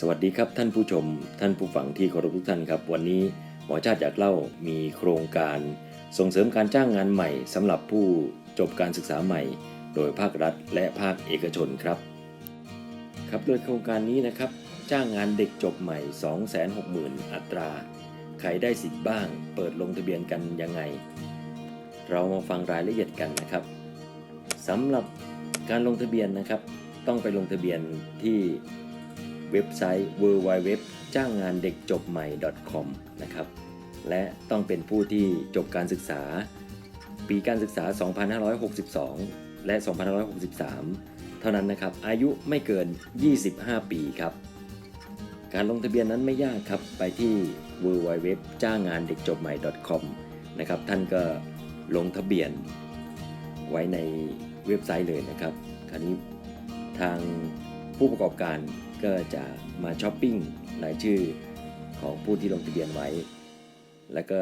สวัสดีครับท่านผู้ชม ท่านผู้ฟังที่เคารพทุกท่านครับ วันนี้หมอชาติอยากเล่ามีโครงการ ส่งเสริมการจ้างงานใหม่สำหรับผู้จบการศึกษาใหม่ โดยภาครัฐและภาคเอกชนครับ ครับโดยโครงการนี้นะครับ จ้างงานเด็กจบใหม่ 260,000 อัตรา ใครได้สิทธิ์บ้าง เปิดลงทะเบียนกันยังไง เรามาฟังรายละเอียดกันนะครับสำหรับการลงทะเบียนนะครับ ต้องไปลงทะเบียนที่ เว็บไซต์ www จ้างงานเด็กจบใหม่ .com นะครับ และต้องเป็นผู้ที่จบการศึกษา ปีการศึกษา 2562 และ 2563 เท่านั้นนะครับ อายุไม่เกิน 25 ปีครับ การลงทะเบียนนั้นไม่ยากครับ ไปที่ www จ้างงานเด็กจบใหม่ .com นะครับ ท่านก็ลงทะเบียนไว้ในเว็บไซต์เลยนะครับ คราวนี้ทาง ผู้ประกอบการก็จะมาช้อปปิ้งรายชื่อของผู้ที่ลงทะเบียนไว้ แล้วก็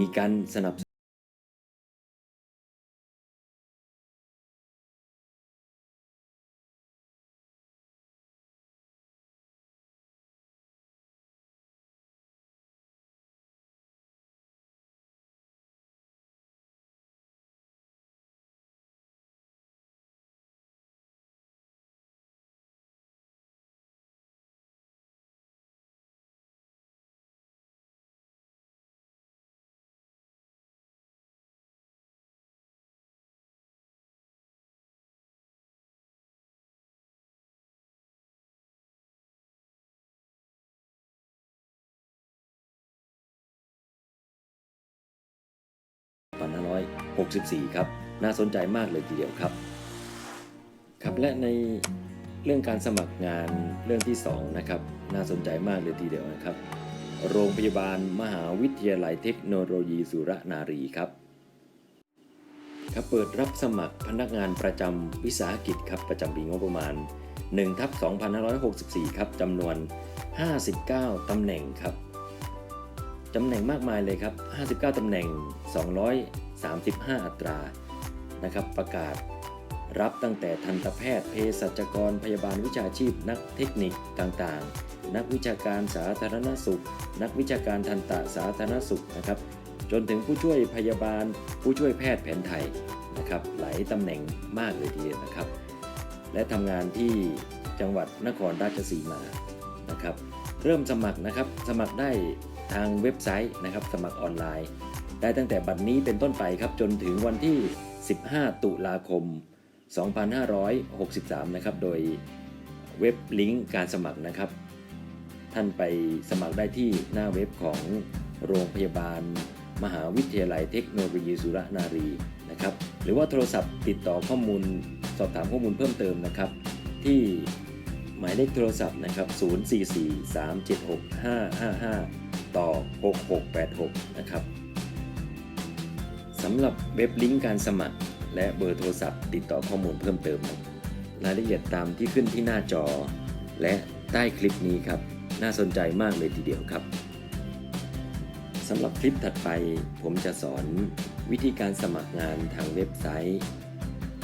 มีการสนับส 64 ครับ น่าสนใจมากเลยทีเดียวครับ ครับและในเรื่องการสมัครงานเรื่องที่ 2 นะครับ น่าสนใจมากเลยทีเดียวนะครับ โรงพยาบาลมหาวิทยาลัยเทคโนโลยีสุรนารีครับครับเปิดรับสมัครพนักงานประจำวิสาหกิจครับประจำปีงบประมาณ1ทับ2564 ครับจำนวน 59 ตำแหน่งครับตำแหน่งมากมายเลยครับ 59 ตำแหน่ง 35 อัตรานะครับประกาศรับตั้งแต่ทันตแพทย์เภสัชกรพยาบาลวิชาชีพ นักเทคนิคต่างๆ นักวิชาการสาธารณสุข นักวิชาการทันตสาธารณสุขนะครับจนถึงผู้ช่วยพยาบาลผู้ช่วยแพทย์แผนไทยนะครับหลายตำแหน่งมากเลยทีเดียวนะครับ และทำงานที่จังหวัดนครราชสีมานะครับ เริ่มสมัครนะครับ สมัครได้ทางเว็บไซต์นะครับ สมัครออนไลน์ ได้ตั้งแต่บัดนนี้เป็นต้นไปครับ จนถึงวันที่ 15 ตุลาคม 2563 นะครับ โดยเว็บลิงก์การสมัครนะครับ ท่านไปสมัครได้ที่หน้าเว็บของโรงพยาบาล มหาวิทยาลัยเทคโนโลยีสุรนารีนะครับ หรือว่าโทรศัพท์ติดต่อข้อมูลสอบถามข้อมูลเพิ่มเติมนะครับ ที่ หมายเลขโทรศัพท์นะครับ 044-376-555 ต่อ 6686 นะครับสำหรับเว็บลิงก์การสมัคร และเบอร์โทรศัพท์ ติดต่อข้อมูลเพิ่มเติม รายละเอียดตามที่ขึ้นที่หน้าจอ และใต้คลิปนี้ครับ น่าสนใจมากเลยทีเดียวครับสำหรับคลิปถัดไปผมจะสอนวิธีการสมัครงานทางเว็บไซต์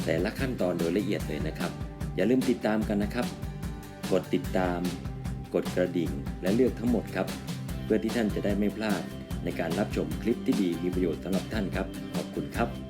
แต่ละขั้นตอนโดยละเอียดเลยนะครับ อย่าลืมติดตามกันนะครับ กดติดตาม กดกระดิ่ง และเลือกทั้งหมดครับ เพื่อที่ท่านจะได้ไม่พลาดในการรับชมคลิปที่ดีมีประโยชน์สำหรับท่านครับ ขอบคุณครับ